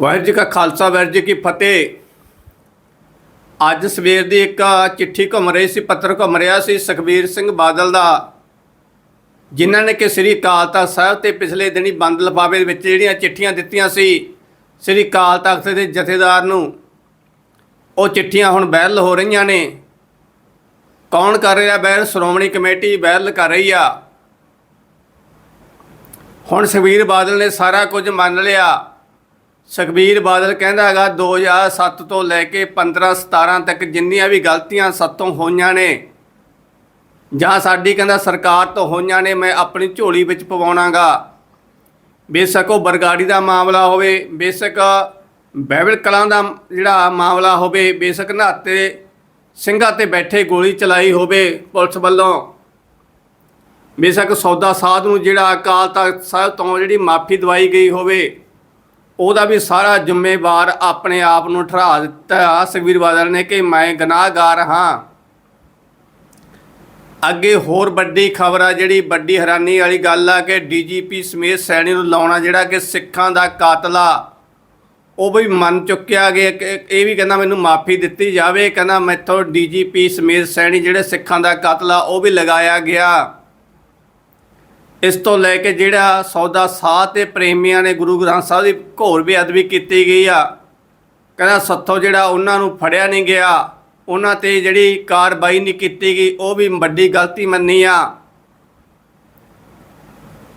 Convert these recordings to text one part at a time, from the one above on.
ਵਾਹਿਗੁਰੂ ਜੀ ਕਾ ਖਾਲਸਾ, ਵਾਹਿਗੁਰੂ ਜੀ ਕੀ ਫਤਿਹ। ਅੱਜ ਸਵੇਰ ਦੀ ਇੱਕ ਚਿੱਠੀ ਘੁੰਮ ਰਹੀ ਸੀ, ਪੱਤਰ ਘੁੰਮ ਰਿਹਾ ਸੀ ਸੁਖਬੀਰ ਸਿੰਘ ਬਾਦਲ ਦਾ, ਜਿਨ੍ਹਾਂ ਨੇ ਕਿ ਸ੍ਰੀ ਅਕਾਲ ਤਖਤ ਸਾਹਿਬ ਤੇ ਪਿਛਲੇ ਦਿਨੀ ਬੰਦ ਲਿਫਾਫੇ ਦੇ ਵਿੱਚ ਜਿਹੜੀਆਂ ਚਿੱਠੀਆਂ ਦਿੱਤੀਆਂ ਸੀ, ਸ੍ਰੀ ਅਕਾਲ ਤਖਤ ਦੇ ਜਥੇਦਾਰ ਨੂੰ, ਉਹ ਚਿੱਠੀਆਂ ਹੁਣ ਬਹਿਲ ਹੋ ਰਹੀਆਂ ਨੇ। ਕੌਣ ਕਰ ਰਿਹਾ ਬਹਿਲ ਸ਼੍ਰੋਮਣੀ ਕਮੇਟੀ ਬਹਿਲ ਕਰ ਰਹੀ ਆ। ਹੁਣ ਸੁਖਬੀਰ ਬਾਦਲ ਨੇ ਸਾਰਾ ਕੁਝ ਮੰਨ ਲਿਆ। ਸੁਖਬੀਰ ਬਾਦਲ ਕਹਿੰਦਾ ਹੈਗਾ 2007 ਤੋਂ ਲੈ ਕੇ 15 17 ਤੱਕ ਜਿੰਨੀਆਂ ਵੀ ਗਲਤੀਆਂ ਸੱਤੋਂ ਹੋਈਆਂ ਨੇ, ਜਾਂ ਸਾਡੀ ਕਹਿੰਦਾ ਸਰਕਾਰ ਤੋਂ ਹੋਈਆਂ ਨੇ, ਮੈਂ ਆਪਣੀ ਝੋਲੀ ਵਿੱਚ ਪਵਾਉਣਾਗਾ। ਬੇਸ਼ੱਕ ਉਹ ਬਰਗਾੜੀ ਦਾ ਮਾਮਲਾ ਹੋਵੇ, ਬੇਸ਼ੱਕ ਬੈਬਲ ਕਲਾਂ ਦਾ ਜਿਹੜਾ ਮਾਮਲਾ ਹੋਵੇ, ਬੇਸ਼ੱਕ ਨਹਾਤੇ ਸਿੰਘਾਂ ਤੇ ਬੈਠੇ ਗੋਲੀ ਚਲਾਈ ਹੋਵੇ ਪੁਲਿਸ ਵੱਲੋਂ। ਬੇਸ਼ੱਕ ਸੌਦਾ ਸਾਧ ਨੂੰ ਜਿਹੜਾ ਅਕਾਲ ਤਖਤ ਸਾਹਿਬ ਤੋਂ ਜਿਹੜੀ ਮਾਫੀ ਦਵਾਈ ਗਈ ਹੋਵੇ ਉਹਦਾ ਵੀ ਸਾਰਾ ਜ਼ਿੰਮੇਵਾਰ ਆਪਣੇ ਆਪ ਨੂੰ ਠਹਿਰਾ ਦਿੱਤਾ। ਸੁਖਬੀਰ ਬਾਦਲ ਨੇ ਕਿ ਮੈਂ ਗੁਨਾਹਗਾਰ ਹਾਂ। ਅੱਗੇ ਹੋਰ ਵੱਡੀ ਖਬਰ ਆ, ਜਿਹੜੀ ਵੱਡੀ ਹੈਰਾਨੀ ਵਾਲੀ ਗੱਲ ਆ ਕਿ ਡੀਜੀਪੀ ਸਮੇਤ ਸੈਣੀ ਨੂੰ ਲਾਉਣਾ ਜਿਹੜਾ ਕਿ ਸਿੱਖਾਂ ਦਾ ਕਾਤਲ ਆ ਉਹ ਵੀ ਮੰਨ ਚੁੱਕਿਆ ਗਿਆ ਕਿ ਇਹ ਵੀ ਕਹਿੰਦਾ ਮੈਨੂੰ ਮਾਫੀ ਦਿੱਤੀ ਜਾਵੇ। ਕਹਿੰਦਾ ਮੈਥੋਂ ਡੀਜੀਪੀ ਸਮੇਤ ਸੈਣੀ ਜਿਹੜੇ ਸਿੱਖਾਂ ਦਾ ਕਾਤਲ ਆ ਉਹ ਵੀ ਲਗਾਇਆ ਗਿਆ। ਇਸ ਤੋਂ ਲੈ ਕੇ ਜਿਹੜਾ ਸੌਦਾ ਸਾਹ ਤੇ ਪ੍ਰੇਮੀਆਂ ਨੇ ਗੁਰੂ ਗ੍ਰੰਥ ਸਾਹਿਬ ਦੀ ਘੋਰ ਬੇਅਦਬੀ ਕੀਤੀ ਗਈ ਆ, ਕਹਿੰਦਾ ਸੱਥੋਂ ਜਿਹੜਾ ਉਹਨਾਂ ਨੂੰ ਫੜਿਆ ਨਹੀਂ ਗਿਆ, ਉਹਨਾਂ ਤੇ ਜਿਹੜੀ ਕਾਰਵਾਈ ਨਹੀਂ ਕੀਤੀ ਗਈ, ਉਹ ਵੀ ਵੱਡੀ ਗਲਤੀ ਮੰਨੀ ਆ।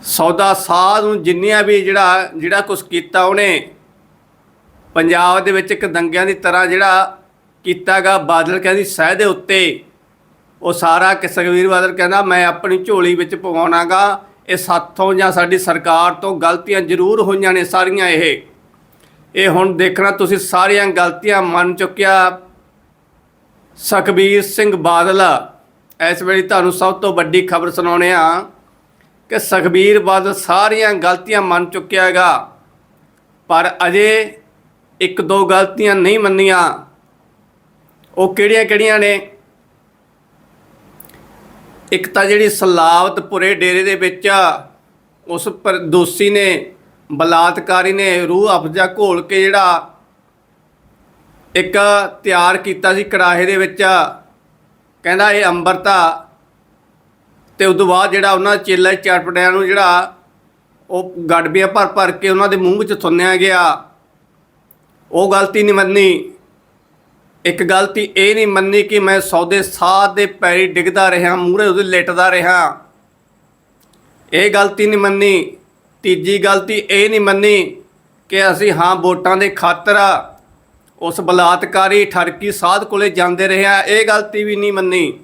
ਸੌਦਾ ਸਾਹ ਨੂੰ ਜਿੰਨੀਆਂ ਵੀ ਜਿਹੜਾ ਜਿਹੜਾ ਕੁਝ ਕੀਤਾ ਉਹਨੇ, ਪੰਜਾਬ ਦੇ ਵਿੱਚ ਇੱਕ ਦੰਗਿਆਂ ਦੀ ਤਰ੍ਹਾਂ ਜਿਹੜਾ ਕੀਤਾਗਾ ਬਾਦਲ ਕਹਿੰਦੀ ਸਹਿ ਦੇ ਉੱਤੇ, ਉਹ ਸਾਰਾ ਕਿ ਸੁਖਬੀਰ ਬਾਦਲ ਕਹਿੰਦਾ, ਮੈਂ ਆਪਣੀ ਝੋਲੀ ਵਿੱਚ ਪਵਾਉਣਾਗਾ ਇਹ ਸਾਥੋਂ ਜਾਂ ਸਾਡੀ ਸਰਕਾਰ ਤੋਂ ਗਲਤੀਆਂ ਜ਼ਰੂਰ ਹੋਈਆਂ ਨੇ ਸਾਰੀਆਂ ਇਹ। ਇਹ ਹੁਣ ਦੇਖਣਾ ਤੁਸੀਂ ਸਾਰੀਆਂ ਗਲਤੀਆਂ ਮੰਨ ਚੁੱਕਿਆ ਸੁਖਬੀਰ ਸਿੰਘ ਬਾਦਲ। ਇਸ ਵੇਲੇ ਤੁਹਾਨੂੰ ਸਭ ਤੋਂ ਵੱਡੀ ਖਬਰ ਸੁਣਾਉਣੇ ਆ ਕਿ ਸੁਖਬੀਰ ਬਾਦਲ ਸਾਰੀਆਂ ਗਲਤੀਆਂ ਮੰਨ ਚੁੱਕਿਆ ਹੈਗਾ, ਪਰ ਅਜੇ ਇੱਕ ਦੋ ਗਲਤੀਆਂ ਨਹੀਂ ਮੰਨੀਆਂ। ਉਹ ਕਿਹੜੀਆਂ ਕਿਹੜੀਆਂ ਨੇ? ਇੱਕ ਤਾਂ ਜਿਹੜੀ ਸਲਾਵਤਪੁਰੇ ਡੇਰੇ ਦੇ ਵਿੱਚ ਉਸ ਪਰ ਦੋਸ਼ੀ ਨੇ, ਬਲਾਤਕਾਰੀ ਨੇ ਰੂਹ ਅਫਜ਼ਾ ਘੋਲ ਕੇ ਜਿਹੜਾ ਇੱਕ ਤਿਆਰ ਕੀਤਾ ਸੀ ਕੜਾਹੇ ਦੇ ਵਿੱਚ ਕਹਿੰਦਾ ਇਹ ਅੰਬਰਤਾ ਤੇ ਉਸ ਤੋਂ ਬਾਅਦ ਜਿਹੜਾ ਉਹਨਾਂ ਚੇਲਾ ਚਟਪਟਿਆਂ ਨੂੰ ਜਿਹੜਾ, ਉਹ ਗੜਬੀਆਂ ਭਰ ਭਰ ਕੇ ਉਹਨਾਂ ਦੇ ਮੂੰਹ ਵਿੱਚ ਥੁੰਨਿਆ ਗਿਆ। ਉਹ ਗਲਤੀ ਨਹੀਂ ਮੰਨੀ। ਇੱਕ ਗਲਤੀ ਇਹ ਨਹੀਂ ਮੰਨੀ ਕਿ ਮੈਂ ਸੌਦੇ ਸਾਧ ਦੇ ਪੈਰੀ ਡਿੱਗਦਾ ਰਿਹਾ, ਮੂਹਰੇ ਉਹਦੇ ਲੇਟਦਾ ਰਿਹਾ। ਇਹ ਗਲਤੀ ਨਹੀਂ ਮੰਨੀ। ਤੀਜੀ ਗਲਤੀ ਇਹ ਨਹੀਂ ਮੰਨੀ ਕਿ ਅਸੀਂ ਹਾਂ ਵੋਟਾਂ ਦੇ ਖਾਤਰ ਉਸ ਬਲਾਤਕਾਰੀ ਠਰਕੀ ਸਾਧ ਕੋਲੇ ਜਾਂਦੇ ਰਿਹਾ ਇਹ ਗਲਤੀ ਵੀ ਨਹੀਂ ਮੰਨੀ।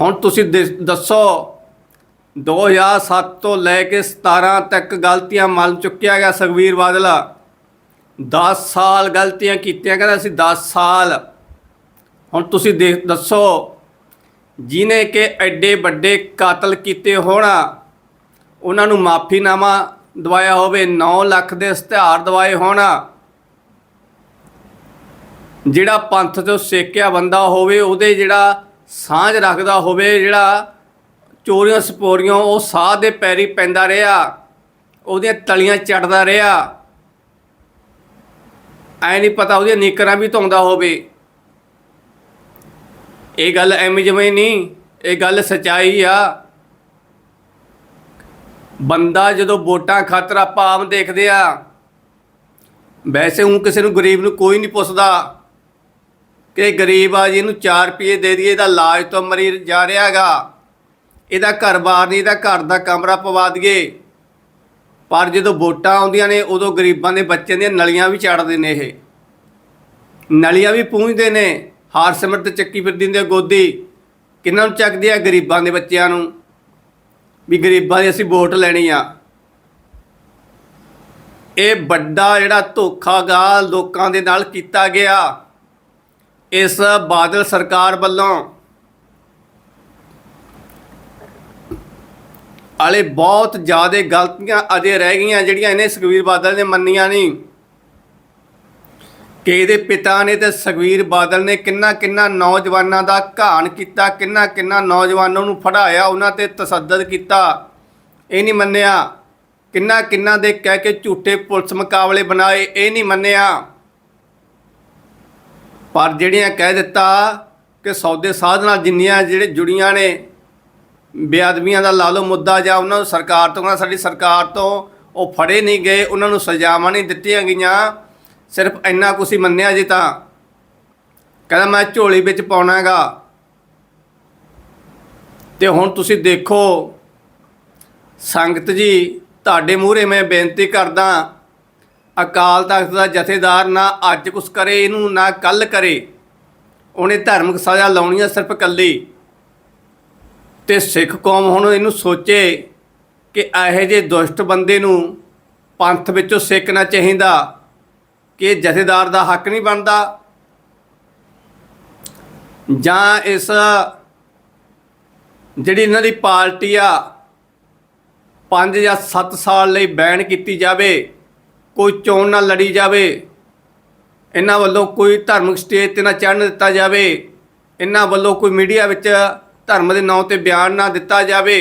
ਹੁਣ ਤੁਸੀਂ ਦਿਸ- ਦੱਸੋ 2007 ਤੋਂ ਲੈ ਕੇ 17 ਤੱਕ ਗਲਤੀਆਂ ਮੰਨ ਚੁੱਕਿਆ ਗਿਆ ਸੁਖਬੀਰ ਬਾਦਲ 10 ਸਾਲ ਗਲਤੀਆਂ ਕੀਤੀਆਂ, ਕਹਿੰਦਾ ਅਸੀਂ 10 ਸਾਲ। ਹੁਣ ਤੁਸੀਂ ਦੇਖ, ਦੱਸੋ ਜਿਨੇ ਕਿ ਐਡੇ ਵੱਡੇ ਕਾਤਲ ਕੀਤੇ ਹੋਣ, ਉਹਨਾਂ ਨੂੰ ਮਾਫੀਨਾਮਾ ਦਵਾਇਆ ਹੋਵੇ 9 ਲੱਖ ਦੇ ਇਸ਼ਤਿਹਾਰ ਦਵਾਏ ਹੋਣ। ਜਿਹੜਾ ਪੰਥ ਤੋਂ ਸੇਕਿਆ ਬੰਦਾ ਹੋਵੇ, ਉਹਦੇ ਜਿਹੜਾ ਸਾਂਝ ਰੱਖਦਾ ਹੋਵੇ, ਜਿਹੜਾ ਚੋਰੀਆਂ ਸਪੋਰੀਆਂ ਉਹ ਸਾਹ ਦੇ ਪੈਰੀ ਪੈਂਦਾ ਰਿਹਾ, ਉਹਦੀਆਂ ਤਲੀਆਂ ਚੜਦਾ ਰਿਹਾ। ਐ ਨਹੀਂ ਪਤਾ ਉਹਦੀਆਂ ਨੀਕਰਾਂ ਵੀ ਧੋਂਦਾ ਹੋਵੇ। ਇਹ ਗੱਲ ਐਵੇਂ ਜਿਵੇਂ ਨਹੀਂ, ਇਹ ਗੱਲ ਸਚਾਈ ਆ। ਬੰਦਾ ਜਦੋਂ ਵੋਟਾਂ ਖਾਤਰ ਆਪਾਂ ਆਮ ਦੇਖਦੇ ਆ, ਵੈਸੇ ਉਹ ਕਿਸੇ ਨੂੰ ਗਰੀਬ ਨੂੰ ਕੋਈ ਨਹੀਂ ਪੁੱਛਦਾ ਕਿ ਗਰੀਬ ਆ ਜੀ ਇਹਨੂੰ 4 ਰੁਪਏ ਦੇ ਦਈਏ, ਇਹਦਾ ਇਲਾਜ ਤੋਂ ਮਰੀ ਜਾ ਰਿਹਾ ਰਿਹਾਗਾ ਇਹਦਾ ਘਰ-ਬਾਰ ਨਹੀਂ, ਇਹਦਾ ਘਰ ਦਾ ਕਮਰਾ ਪਵਾ ਦਈਏ। ਪਰ ਜਦੋਂ ਵੋਟਾਂ ਆਉਂਦੀਆਂ ਨੇ, ਉਦੋਂ ਗਰੀਬਾਂ ਦੇ ਬੱਚਿਆਂ ਦੀਆਂ ਨਲੀਆਂ ਵੀ ਚਾੜਦੇ ਨੇ ਇਹ। ਨਲੀਆਂ ਵੀ ਪੂੰਝਦੇ ਨੇ, ਹਾਰ ਸਿਮਰਤ ਚੱਕੀ ਫਿਰਦੀ ਹੁੰਦੀ ਗੋਦੀ। ਕਿੰਨਾਂ ਨੂੰ ਚੱਕਦੇ ਆ ਗਰੀਬਾਂ ਦੇ ਬੱਚਿਆਂ ਨੂੰ? ਵੀ ਗਰੀਬਾਂ ਦੀ ਅਸੀਂ ਵੋਟ ਲੈਣੀ ਆ। ਇਹ ਵੱਡਾ ਜਿਹੜਾ ਧੋਖਾਗਾ ਲੋਕਾਂ ਦੇ ਨਾਲ ਕੀਤਾ ਗਿਆ। ਇਸ ਬਾਦਲ ਸਰਕਾਰ ਵੱਲੋਂ ਆਲੇ ਬਹੁਤ ਜ਼ਿਆਦਾ ਗਲਤੀਆਂ ਅਜੇ ਰਹਿ ਗਈਆਂ, ਜਿਹੜੀਆਂ ਇਹਨੇ ਸੁਖਵੀਰ ਬਾਦਲ ਨੇ ਮੰਨੀਆਂ ਨਹੀਂ। ਕਿ ਇਹਦੇ ਪਿਤਾ ਨੇ ਤੇ ਸੁਖਵੀਰ ਬਾਦਲ ਨੇ ਕਿੰਨਾ ਕਿੰਨਾ ਨੌਜਵਾਨਾਂ ਦਾ ਘਾਣ ਕੀਤਾ, ਕਿੰਨਾ ਕਿੰਨਾ ਨੌਜਵਾਨਾਂ ਨੂੰ ਫੜਾਇਆ, ਉਹਨਾਂ ਤੇ ਤਸੱਦਦ ਕੀਤਾ। ਇਹ ਨਹੀਂ ਮੰਨਿਆ। ਕਿੰਨਾ ਕਿੰਨਾ ਦੇ ਕਹਿ ਕੇ ਝੂਠੇ ਪੁਲਿਸ ਮੁਕਾਬਲੇ ਬਣਾਏ, ਇਹ ਨਹੀਂ ਮੰਨਿਆ। ਪਰ ਜਿਹੜੀਆਂ ਕਹਿ ਦਿੱਤਾ ਕਿ ਸੌਦੇ ਸਾਧ ਨਾਲ ਜਿੰਨੀਆਂ ਜਿਹੜੇ ਜੁੜੀਆਂ ਨੇ, ਬੇਅਦਬੀਆਂ ਦਾ ਲਾ ਲਓ ਮੁੱਦਾ ਜਾਂ ਉਹਨਾਂ ਨੂੰ ਸਰਕਾਰ ਤੋਂ ਕਹਿੰਦਾ ਸਾਡੀ ਸਰਕਾਰ ਤੋਂ ਉਹ ਫੜੇ ਨਹੀਂ ਗਏ, ਉਹਨਾਂ ਨੂੰ ਸਜ਼ਾਵਾਂ ਨਹੀਂ ਦਿੱਤੀਆਂ ਗਈਆਂ। ਸਿਰਫ ਇੰਨਾ ਕੁਛ ਹੀ ਮੰਨਿਆ ਜੇ ਤਾਂ। ਕਹਿੰਦਾ ਮੈਂ ਝੋਲੀ ਵਿੱਚ ਪਾਉਣਾਗਾ। ਤੇ ਹੁਣ ਤੁਸੀਂ ਦੇਖੋ, ਸੰਗਤ ਜੀ, ਤੁਹਾਡੇ ਮੂਹਰੇ ਮੈਂ ਬੇਨਤੀ ਕਰਦਾ, ਅਕਾਲ ਤਖਤ ਦਾ ਜਥੇਦਾਰ ਨਾ ਅੱਜ ਕੁਛ ਕਰੇ, ਇਹਨੂੰ ਨਾ ਕੱਲ ਕਰੇ। ਉਹਨੇ ਧਾਰਮਿਕ ਸਜ਼ਾ ਲਾਉਣੀ ਆ ਸਿਰਫ ਕੱਲੀ ਤੇ ਸਿੱਖ ਕੌਮ ਹੁਣ ਇਹਨੂੰ ਸੋਚੇ ਕਿ ਇਹੋ ਜਿਹੇ ਦੁਸ਼ਟ ਬੰਦੇ ਨੂੰ ਪੰਥ ਵਿੱਚੋਂ ਸਿੱਖਣਾ ਚਾਹੀਦਾ। ਕਿ ਜਥੇਦਾਰ ਦਾ ਹੱਕ ਨਹੀਂ ਬਣਦਾ ਜਾਂ ਇਸ ਜਿਹੜੀ ਇਹਨਾਂ ਦੀ ਪਾਰਟੀ ਆ 5 ਜਾਂ 7 ਸਾਲ ਲਈ ਬੈਨ ਕੀਤੀ ਜਾਵੇ, ਕੋਈ ਚੋਣ ਨਾ ਲੜੀ ਜਾਵੇ, ਇਹਨਾਂ ਵੱਲੋਂ ਕੋਈ ਧਾਰਮਿਕ ਸਟੇਜ ਤੇ ਨਾ ਚੜ੍ਹਨ ਦਿੱਤਾ ਜਾਵੇ, ਇਹਨਾਂ ਵੱਲੋਂ ਕੋਈ ਮੀਡੀਆ ਵਿੱਚ ਧਰਮ ਦੇ ਨਾਂ ਤੇ ਬਿਆਨ ਨਾ ਦਿੱਤਾ ਜਾਵੇ,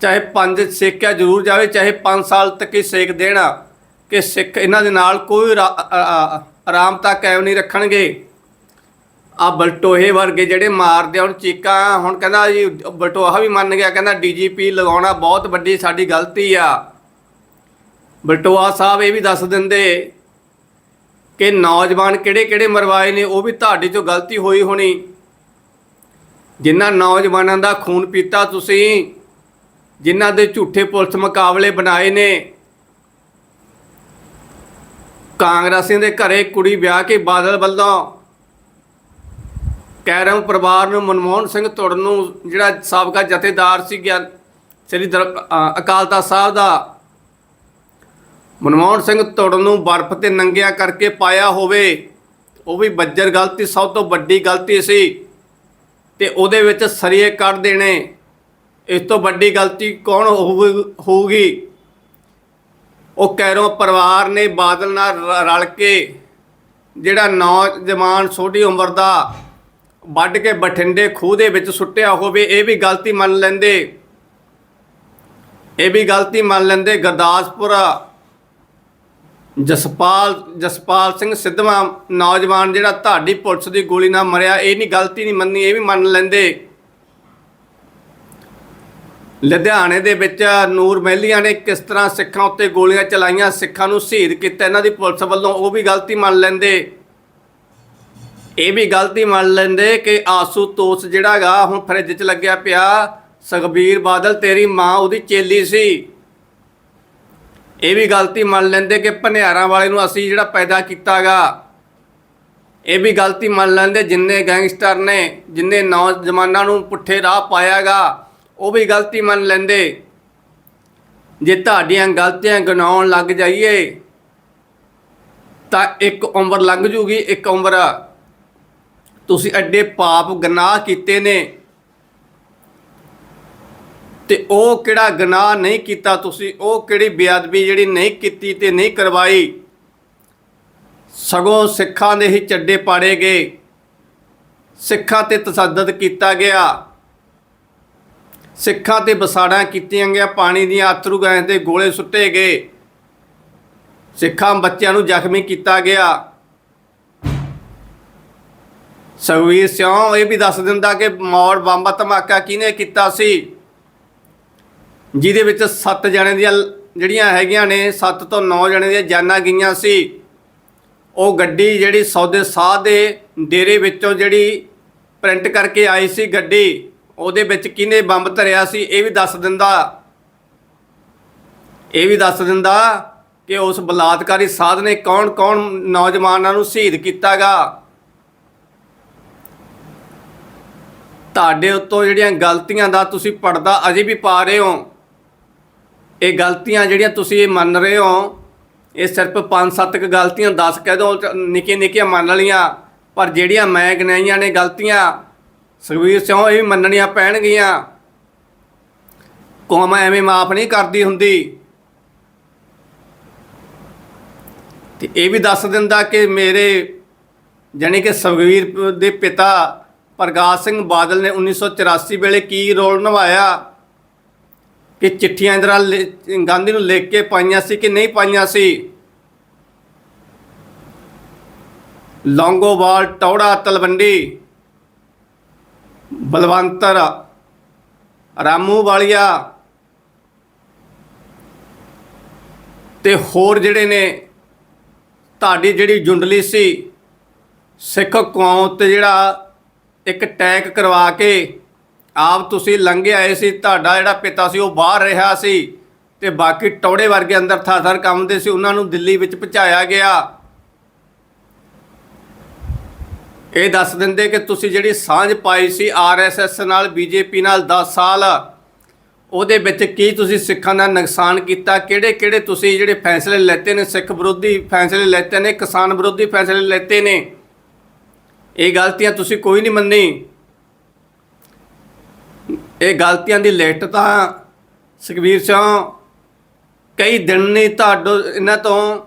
ਚਾਹੇ ਪੰਜ ਸੇਕਿਆ ਜ਼ਰੂਰ ਜਾਵੇ, ਚਾਹੇ 5 ਸਾਲ ਤੱਕ ਹੀ ਸੇਕ ਦੇਣਾ। ਕਿ ਸਿੱਖ ਇਹਨਾਂ ਦੇ ਨਾਲ ਕੋਈ ਆਰਾਮ ਅ- ਕਾਇਮ ਨਹੀਂ ਰੱਖਣਗੇ। ਆ ਬਲਟੋਹੇ ਵਰਗੇ ਜਿਹੜੇ ਮਾਰਦੇ ਆ, ਹੁਣ ਚੀਕਾਂ, ਹੁਣ ਕਹਿੰਦਾ ਜੀ, ਬਲਟੋਹਾ ਵੀ ਮੰਨ ਗਿਆ, ਕਹਿੰਦਾ ਡੀਜੀਪੀ ਲਗਾਉਣਾ ਬਹੁਤ ਵੱਡੀ ਸਾਡੀ ਗਲਤੀ ਆ। ਬਲਟੋਹਾ ਸਾਹਿਬ ਇਹ ਵੀ ਦੱਸ ਦਿੰਦੇ ਕਿ ਨੌਜਵਾਨ ਕਿਹੜੇ ਕਿਹੜੇ ਮਰਵਾਏ ਨੇ, ਉਹ ਵੀ ਤੁਹਾਡੇ 'ਚੋਂ ਗਲਤੀ ਹੋਈ ਹੋਣੀ। ਜਿਨ੍ਹਾਂ ਨੌਜਵਾਨਾਂ ਦਾ ਖੂਨ ਪੀਤਾ ਤੁਸੀਂ, ਜਿਨ੍ਹਾਂ ਦੇ ਝੂਠੇ ਪੁਲਿਸ ਮੁਕਾਬਲੇ ਬਣਾਏ ਨੇ ਕਾਂਗਰਸੀਆਂ ਦੇ ਘਰੇ ਕੁੜੀ ਵਿਆਹ ਕੇ ਬਾਦਲ ਵੱਲੋਂ ਕੈਰਮ ਪਰਿਵਾਰ ਨੂੰ ਮਨਮੋਹਨ ਸਿੰਘ ਤੁੜ ਨੂੰ ਜਿਹੜਾ ਸਾਬਕਾ ਜਥੇਦਾਰ ਸੀ ਗਿਆ ਸ੍ਰੀ ਦਰ- ਅਕਾਲ ਤਖਤ ਸਾਹਿਬ ਦਾ, ਮਨਮੋਹਨ ਸਿੰਘ ਤੁੜ ਨੂੰ ਬਰਫ਼ ਤੇ ਨੰਗਿਆ ਕਰਕੇ ਪਾਇਆ ਹੋਵੇ, ਉਹ ਵੀ ਬੱਜਰ ਗਲਤੀ, ਸਭ ਤੋਂ ਵੱਡੀ ਗਲਤੀ ਸੀ ਤੇ ਉਹਦੇ ਵਿੱਚ ਸਰੀਏ ਕੱਢ ਦੇਣੇ, ਇਸ ਤੋਂ ਵੱਡੀ ਗਲਤੀ ਕੌਣ ਹੋਊਗੀ? ਉਹ ਕੈਰੋਂ ਪਰਿਵਾਰ ਨੇ ਬਾਦਲ ਨਾਲ ਰਲ ਕੇ ਜਿਹੜਾ ਨੌਜਵਾਨ ਛੋਟੀ ਉਮਰ ਦਾ ਵੱਢ ਕੇ ਬਠਿੰਡੇ ਖੂਹ ਦੇ ਵਿੱਚ ਸੁੱਟਿਆ ਹੋਵੇ, ਇਹ ਵੀ ਗਲਤੀ ਮੰਨ ਲੈਂਦੇ। ਇਹ ਵੀ ਗਲਤੀ ਮੰਨ ਲੈਂਦੇ ਗੁਰਦਾਸਪੁਰ ਜਸਪਾਲ ਜਸਪਾਲ ਸਿੰਘ ਸਿੱਧਵਾਂ ਨੌਜਵਾਨ ਜਿਹੜਾ ਤੁਹਾਡੀ ਪੁਲਿਸ ਦੀ ਗੋਲੀ ਨਾਲ ਮਰਿਆ, ਇਹ ਨਹੀਂ, ਗਲਤੀ ਨਹੀਂ ਮੰਨੀ, ਇਹ ਵੀ ਮੰਨ ਲੈਂਦੇ। ਲੁਧਿਆਣੇ ਦੇ ਵਿੱਚ ਨੂਰ ਮਹਿਲੀਆਂ ਨੇ ਕਿਸ ਤਰ੍ਹਾਂ ਸਿੱਖਾਂ ਉੱਤੇ ਗੋਲੀਆਂ ਚਲਾਈਆਂ, ਸਿੱਖਾਂ ਨੂੰ ਸ਼ਹੀਦ ਕੀਤਾ, ਇਹਨਾਂ ਦੀ ਪੁਲਿਸ ਵੱਲੋਂ ਉਹ ਵੀ ਗਲਤੀ ਮੰਨ ਲੈਂਦੇ। ਇਹ ਵੀ ਗਲਤੀ ਮੰਨ ਲੈਂਦੇ ਕਿ ਆਸੂ ਤੋਸ ਜਿਹੜਾਗਾ ਹੁਣ ਫਰਿੱਜ 'ਚ ਲੱਗਿਆ ਪਿਆ, ਸੁਖਬੀਰ ਬਾਦਲ ਤੇਰੀ ਮਾਂ, ਉਹਦੀ ਚੇਲੀ ਸੀ। ਇਹ ਵੀ ਗਲਤੀ ਮੰਨ ਲੈਂਦੇ ਕਿ ਭਨਿਆਰਾਂ ਵਾਲੇ ਨੂੰ ਅਸੀਂ ਜਿਹੜਾ ਪੈਦਾ ਕੀਤਾਗਾ ਇਹ ਵੀ ਗਲਤੀ ਮੰਨ ਲੈਂਦੇ ਜਿੰਨੇ ਗੈਂਗਸਟਰ ਨੇ, ਜਿੰਨੇ ਨੌਜਵਾਨਾਂ ਨੂੰ ਪੁੱਠੇ ਰਾਹ ਪਾਇਆਗਾ ਉਹ ਵੀ ਗਲਤੀ ਮੰਨ ਲੈਂਦੇ। ਜੇ ਤੁਹਾਡੀਆਂ ਗਲਤੀਆਂ ਗਨਾਉਣ ਲੱਗ ਜਾਈਏ, ਤਾਂ ਇੱਕ ਉਮਰ ਲੰਘ ਜੂਗੀ, ਇੱਕ ਉਮਰ। ਤੁਸੀਂ ਐਡੇ ਪਾਪ ਗਨਾਹ ਕੀਤੇ ਨੇ। ਤੇ ਉਹ ਕਿਹੜਾ ਗਨਾਹ ਨਹੀਂ ਕੀਤਾ ਤੁਸੀਂ, ਉਹ ਕਿਹੜੀ ਬੇਅਦਬੀ ਜਿਹੜੀ ਨਹੀਂ ਕੀਤੀ ਤੇ ਨਹੀਂ ਕਰਵਾਈ। ਸਗੋਂ ਸਿੱਖਾਂ ਦੇ ਹੀ ਚੱਡੇ ਪਾੜੇ ਗਏ। ਸਿੱਖਾਂ ਤੇ ਤਸੱਦਦ ਕੀਤਾ ਗਿਆ। ਸਿੱਖਾਂ ਤੇ ਬਸਾੜਾਂ ਕੀਤੀਆਂ ਗਈਆਂ, ਪਾਣੀ ਦੀਆਂ ਅਥਰੂ ਗੈਸ ਦੇ ਗੋਲੇ ਸੁੱਟੇ ਗਏ। ਸਿੱਖਾਂ ਬੱਚਿਆਂ ਨੂੰ ਜ਼ਖਮੀ ਕੀਤਾ ਗਿਆ। ਸੁਖਵੀਰ ਸਿਉਂ ਇਹ ਵੀ ਦੱਸ ਦਿੰਦਾ ਕਿ ਮੌੜ ਬੰਬ ਧਮਾਕਾ ਕਿਹਨੇ ਕੀਤਾ ਸੀ? ਜਿਹਦੇ ਵਿੱਚ 7 ਜਣੇ ਦੀਆਂ ਜਿਹੜੀਆਂ ਹੈਗੀਆਂ ਨੇ 7 ਤੋਂ 9 ਜਣੇ ਦੀਆਂ ਜਾਨਾਂ ਗਈਆਂ ਸੀ। ਉਹ ਗੱਡੀ ਜਿਹੜੀ ਸੌਦੇ ਸਾਹ ਦੇ ਡੇਰੇ ਵਿੱਚੋਂ ਜਿਹੜੀ ਪ੍ਰਿੰਟ ਕਰਕੇ ਆਈ ਸੀ ਗੱਡੀ। ਉਹਦੇ ਵਿੱਚ ਕਿਹਨੇ ਬੰਬ ਧਰਿਆ ਸੀ, ਇਹ ਵੀ ਦੱਸ ਦਿੰਦਾ। ਇਹ ਵੀ ਦੱਸ ਦਿੰਦਾ ਕਿ ਉਸ ਬਲਾਤਕਾਰੀ ਸਾਧ ਨੇ ਕੌਣ-ਕੌਣ ਨੌਜਵਾਨਾਂ ਨੂੰ ਸ਼ਹੀਦ ਕੀਤਾਗਾ। ਤੁਹਾਡੇ ਉੱਤੋਂ ਜਿਹੜੀਆਂ ਗਲਤੀਆਂ ਦਾ ਤੁਸੀਂ ਪਰਦਾ ਅਜੇ ਵੀ ਪਾ ਰਹੇ ਹੋ, ਇਹ ਗਲਤੀਆਂ ਜਿਹੜੀਆਂ ਤੁਸੀਂ ਇਹ ਮੰਨ ਰਹੇ ਹੋ, ਇਹ ਸਿਰਫ 5-7 ਕੁ ਗਲਤੀਆਂ 10 ਕਹਿ ਦੋ ਨਿੱਕੀਆਂ ਨਿੱਕੀਆਂ ਮੰਨ ਲਈਆਂ, ਪਰ ਜਿਹੜੀਆਂ ਮੈਂ ਗਿਣਾਈਆਂ ਨੇ ਗਲਤੀਆਂ ਸੁਖਬੀਰ ਸਿੰਘ ਇਹ ਵੀ ਮੰਨਣੀਆਂ ਪੈਣਗੀਆਂ। ਕੌਮ ਐਵੇਂ ਮਾਫ ਨਹੀਂ ਕਰਦੀ ਹੁੰਦੀ। ਤੇ ਇਹ ਵੀ ਦੱਸ ਦਿੰਦਾ ਕਿ ਮੇਰੇ ਜਾਣੀ ਕਿ ਸੁਖਵੀਰ ਦੇ ਪਿਤਾ ਪ੍ਰਕਾਸ਼ ਸਿੰਘ ਬਾਦਲ ਨੇ 1984 ਵੇਲੇ ਕੀ ਰੋਲ ਨਿਭਾਇਆ? ਕਿ ਚਿੱਠੀਆਂ ਇੰਦਰਾ ਲੇ- ਗਾਂਧੀ ਨੂੰ ਲਿਖ ਕੇ ਪਾਈਆਂ ਸੀ ਕਿ ਨਹੀਂ ਪਾਈਆਂ ਸੀ? ਲੌਂਗੋਵਾਲ, ਟੌੜਾ, ਤਲਵੰਡੀ। ਬਲਵੰਤਰ, ਰਾਮੂ ਵਾਲੀਆ ਤੇ ਹੋਰ ਜਿਹੜੇ ਨੇ, ਤੁਹਾਡੀ ਜਿਹੜੀ ਜੁੰਡਲੀ ਸੀ, ਸਿੱਖ ਕੌਮ ਤੇ ਜਿਹੜਾ ਇੱਕ ਟੈਕ ਕਰਵਾ ਕੇ ਆਪ ਤੁਸੀਂ ਲੰਘੇ ਆਏ ਸੀ, ਤੁਹਾਡਾ ਜਿਹੜਾ ਪਿਤਾ ਸੀ ਉਹ ਬਾਹਰ ਰਿਹਾ ਸੀ ਤੇ ਬਾਕੀ ਟੌੜੇ ਵਰਗੇ ਅੰਦਰ ਥਾਥਰ ਕੰਮ ਦੇ ਸੀ, ਉਹਨਾਂ ਨੂੰ ਦਿੱਲੀ ਵਿੱਚ ਪਹੁੰਚਾਇਆ ਗਿਆ। ਇਹ ਦੱਸ ਦਿੰਦੇ ਕਿ ਤੁਸੀਂ ਜਿਹੜੀ ਸਾਂਝ ਪਾਈ ਸੀ ਆਰਐਸਐਸ ਨਾਲ, ਬੀਜੇਪੀ ਨਾਲ 10 ਸਾਲ, ਉਹਦੇ ਵਿੱਚ ਕੀ ਤੁਸੀਂ ਸਿੱਖਾਂ ਦਾ ਨੁਕਸਾਨ ਕੀਤਾ? ਕਿਹੜੇ ਕਿਹੜੇ ਤੁਸੀਂ ਜਿਹੜੇ ਫੈਸਲੇ ਲੈਤੇ ਨੇ, ਸਿੱਖ ਵਿਰੋਧੀ ਫੈਸਲੇ ਲੈਤੇ ਨੇ, ਕਿਸਾਨ ਵਿਰੋਧੀ ਫੈਸਲੇ ਲੈਤੇ ਨੇ? ਇਹ ਗਲਤੀਆਂ ਤੁਸੀਂ ਕੋਈ ਨਹੀਂ ਮੰਨੀ। ਇਹ ਗਲਤੀਆਂ ਦੀ ਲਿਸਟ ਤਾਂ ਸੁਖਬੀਰ ਸਿੰਘ, ਕਈ ਦਿਨ ਨਹੀਂ ਤੁਹਾਡੋ, ਇਹਨਾਂ ਤੋਂ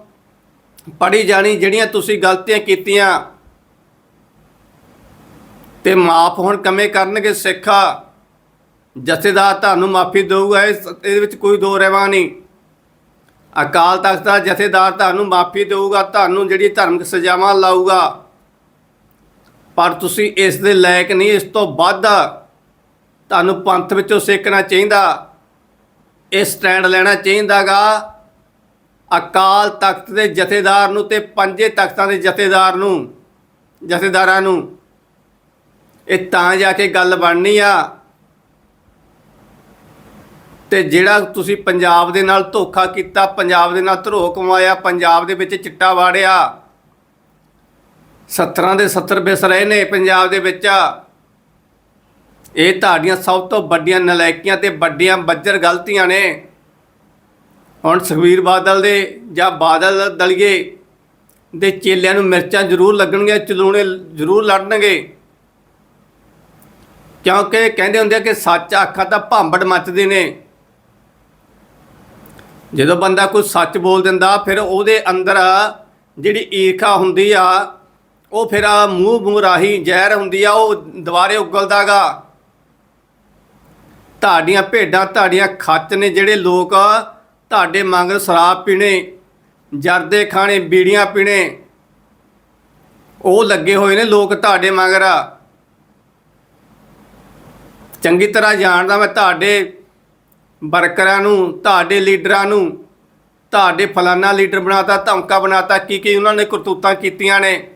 ਪੜੀ ਜਾਣੀ ਜਿਹੜੀਆਂ ਤੁਸੀਂ ਗਲਤੀਆਂ ਕੀਤੀਆਂ। ਤੇ ਮਾਫ ਹੁਣ ਕਮੇ ਕਰਨਗੇ ਸਿੱਖਾ? ਜਥੇਦਾਰ ਤੁਹਾਨੂੰ ਮਾਫੀ ਦੇਊਗਾ ਇਹਦੇ ਵਿੱਚ ਕੋਈ ਦੋ ਰਹਿਵਾ ਨਹੀਂ। ਅਕਾਲ ਤਖਤ ਦਾ ਜਥੇਦਾਰ ਤੁਹਾਨੂੰ ਮਾਫੀ ਦੇਊਗਾ, ਤੁਹਾਨੂੰ ਜਿਹੜੀ ਧਾਰਮਿਕ ਸਜ਼ਾਵਾਂ ਲਾਊਗਾ। ਪਰ ਤੁਸੀਂ ਇਸ ਦੇ ਲਾਇਕ ਨਹੀਂ, ਇਸ ਤੋਂ ਵੱਧ ਤੁਹਾਨੂੰ ਪੰਥ ਵਿੱਚੋਂ ਸੇਕਣਾ ਚਾਹੀਦਾ, ਇਹ ਸਟੈਂਡ ਲੈਣਾ ਚਾਹੀਦਾਗਾ। ਅਕਾਲ ਤਖਤ ਦੇ ਜਥੇਦਾਰ ਨੂੰ ਤੇ ਪੰਜੇ ਤਖਤਾਂ ਦੇ ਜਥੇਦਾਰ ਨੂੰ, ਜਥੇਦਾਰਾਂ ਨੂੰ ਇਹ ਤਾਂ ਜਾ ਕੇ ਗੱਲ ਬਣਨੀ ਆ। ਤੇ ਜਿਹੜਾ ਤੁਸੀਂ ਪੰਜਾਬ ਦੇ ਨਾਲ ਧੋਖਾ ਕੀਤਾ, ਪੰਜਾਬ ਦੇ ਨਾਲ ਧਰੋ ਕਮਾਇਆ, ਪੰਜਾਬ ਦੇ ਵਿੱਚ ਚਿੱਟਾ ਵਾੜਿਆ। 70 ਦੇ 70 ਬਿਸ ਰਹੇ ਨੇ ਪੰਜਾਬ ਦੇ ਵਿੱਚ। ਇਹ ਤੁਹਾਡੀਆਂ ਸਭ ਤੋਂ ਵੱਡੀਆਂ ਨਲਾਇਕੀਆਂ ਤੇ ਵੱਡੀਆਂ ਬੱਜਰ ਗਲਤੀਆਂ ਨੇ। ਹੁਣ ਸੁਖਬੀਰ ਬਾਦਲ ਦੇ ਜਾਂ ਬਾਦਲ ਦਲੀਏ ਦੇ ਚੇਲਿਆਂ ਨੂੰ ਮਿਰਚਾਂ ਜ਼ਰੂਰ ਲੱਗਣਗੀਆਂ ਚਲੂਣੇ ਜ਼ਰੂਰ ਲੜਨਗੇ। ਕਿਉਂਕਿ ਕਹਿੰਦੇ ਹੁੰਦੇ ਆ ਕਿ ਸੱਚ ਅੱਖਾਂ ਤਾਂ ਭਾਂਬੜ ਮੱਚਦੇ ਨੇ। ਜਦੋਂ ਬੰਦਾ ਕੋਈ ਸੱਚ ਬੋਲ ਦਿੰਦਾ, ਫਿਰ ਉਹਦੇ ਅੰਦਰ ਜਿਹੜੀ ਈਰਖਾ ਹੁੰਦੀ ਆ, ਉਹ ਫਿਰ ਮੂੰਹ ਮੂੰਹ ਰਾਹੀਂ ਜ਼ਹਿਰ ਹੁੰਦੀ ਆ, ਉਹ ਦੁਬਾਰੇ ਉਗਲਦਾਗਾ। ਤੁਹਾਡੀਆਂ ਭੇਡਾਂ, ਤੁਹਾਡੀਆਂ ਖੱਚ ਨੇ ਜਿਹੜੇ ਲੋਕ ਤੁਹਾਡੇ ਮੰਗਰ ਸ਼ਰਾਬ ਪੀਣੇ, ਜਰਦੇ ਖਾਣੇ, ਬੀੜੀਆਂ ਪੀਣੇ, ਉਹ ਲੱਗੇ ਹੋਏ ਨੇ ਲੋਕ ਤੁਹਾਡੇ ਮਗਰ ਚੰਗੀ ਤਰ੍ਹਾਂ ਜਾਣਦਾ ਮੈਂ ਤੁਹਾਡੇ ਵਰਕਰਾਂ ਨੂੰ, ਤੁਹਾਡੇ ਲੀਡਰਾਂ ਨੂੰ, ਤੁਹਾਡੇ ਫਲਾਨਾ ਲੀਡਰ ਬਣਾਤਾ, ਧਮਕਾ ਬਣਾਤਾ, ਕੀ ਕੀ ਉਹਨਾਂ ਨੇ ਕਰਤੂਤਾਂ ਕੀਤੀਆਂ ਨੇ।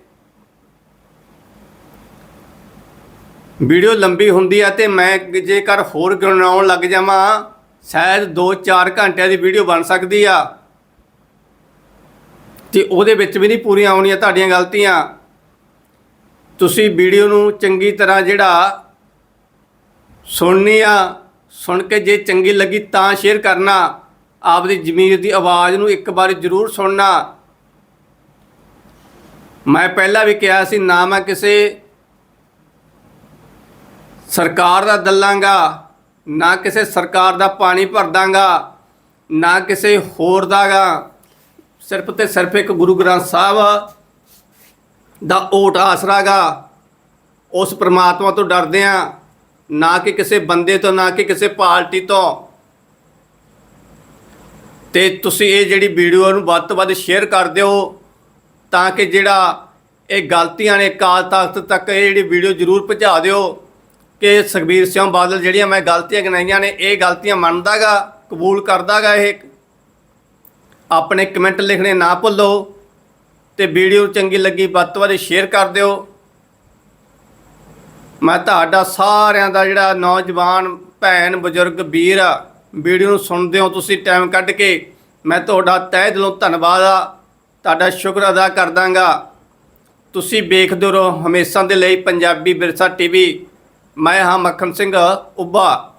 ਵੀਡੀਓ ਲੰਬੀ ਹੁੰਦੀ ਆ ਤੇ ਮੈਂ ਜੇਕਰ ਹੋਰ ਗਿਣਾਉਣ ਲੱਗ ਜਾਵਾਂ, ਸ਼ਾਇਦ 2-4 ਘੰਟਿਆਂ ਦੀ ਵੀਡੀਓ ਬਣ ਸਕਦੀ ਆ। ਤੇ ਉਹਦੇ ਵਿੱਚ ਵੀ ਨਹੀਂ ਪੂਰੀਆਂ ਆਉਣੀਆਂ ਤੁਹਾਡੀਆਂ ਗਲਤੀਆਂ। ਤੁਸੀਂ ਵੀਡੀਓ ਨੂੰ ਚੰਗੀ ਤਰ੍ਹਾਂ ਜਿਹੜਾ ਸੁਣਨੀ ਆ ਸੁਣ ਕੇ ਜੇ ਚੰਗੀ ਲੱਗੀ ਤਾਂ ਸ਼ੇਅਰ ਕਰਨਾ। ਆਪਦੀ ਜ਼ਮੀਰ ਦੀ ਆਵਾਜ਼ ਨੂੰ ਇੱਕ ਵਾਰ ਜ਼ਰੂਰ ਸੁਣਨਾ। ਮੈਂ ਪਹਿਲਾਂ ਵੀ ਕਿਹਾ ਸੀ, ਨਾ ਮੈਂ ਕਿਸੇ ਸਰਕਾਰ ਦਾ ਦੱਲਾਂਗਾ ਨਾ ਕਿਸੇ ਸਰਕਾਰ ਦਾ ਪਾਣੀ ਭਰਦਾਂਗਾ, ਨਾ ਕਿਸੇ ਹੋਰ ਦਾਗਾ। ਸਿਰਫ ਤੇ ਸਿਰਫ ਇੱਕ ਗੁਰੂ ਗ੍ਰੰਥ ਸਾਹਿਬ ਦਾ ਓਟ ਆਸਰਾਗਾ ਉਸ ਪ੍ਰਮਾਤਮਾ ਤੋਂ ਡਰਦੇ ਆ। ਨਾ ਕਿ ਕਿਸੇ ਬੰਦੇ ਤੋਂ, ਨਾ ਕਿ ਕਿਸੇ ਪਾਰਟੀ ਤੋਂ। ਤੇ ਤੁਸੀਂ ਇਹ ਜਿਹੜੀ ਵੀਡੀਓ ਨੂੰ ਵੱਧ ਤੋਂ ਵੱਧ ਸ਼ੇਅਰ ਕਰ ਦਿਓ ਤਾਂ ਕਿ ਜਿਹੜਾ ਇਹ ਗਲਤੀਆਂ ਨੇ ਕਾਲ ਤਖਤ ਤੱਕ ਇਹ ਜਿਹੜੀ ਵੀਡੀਓ ਜ਼ਰੂਰ ਪਹੁੰਚਾ ਦਿਓ ਕਿ ਸੁਖਬੀਰ ਸਿੰਘ ਬਾਦਲ ਜਿਹੜੀਆਂ ਮੈਂ ਗਲਤੀਆਂ ਗਿਣਾਈਆਂ ਨੇ, ਇਹ ਗਲਤੀਆਂ ਮੰਨਦਾਗਾ, ਕਬੂਲ ਕਰਦਾਗਾ ਇਹ। ਆਪਣੇ ਕਮੈਂਟ ਲਿਖਣੇ ਨਾ ਭੁੱਲੋ ਤੇ ਵੀਡੀਓ ਚੰਗੀ ਲੱਗੀ ਵੱਧ ਤੋਂ ਵੱਧ ਸ਼ੇਅਰ ਕਰ ਦਿਓ। ਮੈਂ ਤੁਹਾਡਾ ਸਾਰਿਆਂ ਦਾ ਜਿਹੜਾ ਨੌਜਵਾਨ ਭੈਣ, ਬਜ਼ੁਰਗ, ਵੀਰ ਆ, ਵੀਡੀਓ ਨੂੰ ਸੁਣਦੇ ਹੋ ਤੁਸੀਂ ਟਾਈਮ ਕੱਢ ਕੇ। ਮੈਂ ਤੁਹਾਡਾ ਤਹਿ ਦਿਲੋਂ ਧੰਨਵਾਦ ਆ। ਤੁਹਾਡਾ ਸ਼ੁਕਰ ਅਦਾ ਕਰਦਾਂਗਾ। ਤੁਸੀਂ ਵੇਖਦੇ ਰਹੋ ਹਮੇਸ਼ਾ ਦੇ ਲਈ ਪੰਜਾਬੀ ਵਿਰਸਾ ਟੀਵੀ। ਮੈਂ ਹਾਂ ਮੱਖਣ ਸਿੰਘ, ਉੱਭਾ।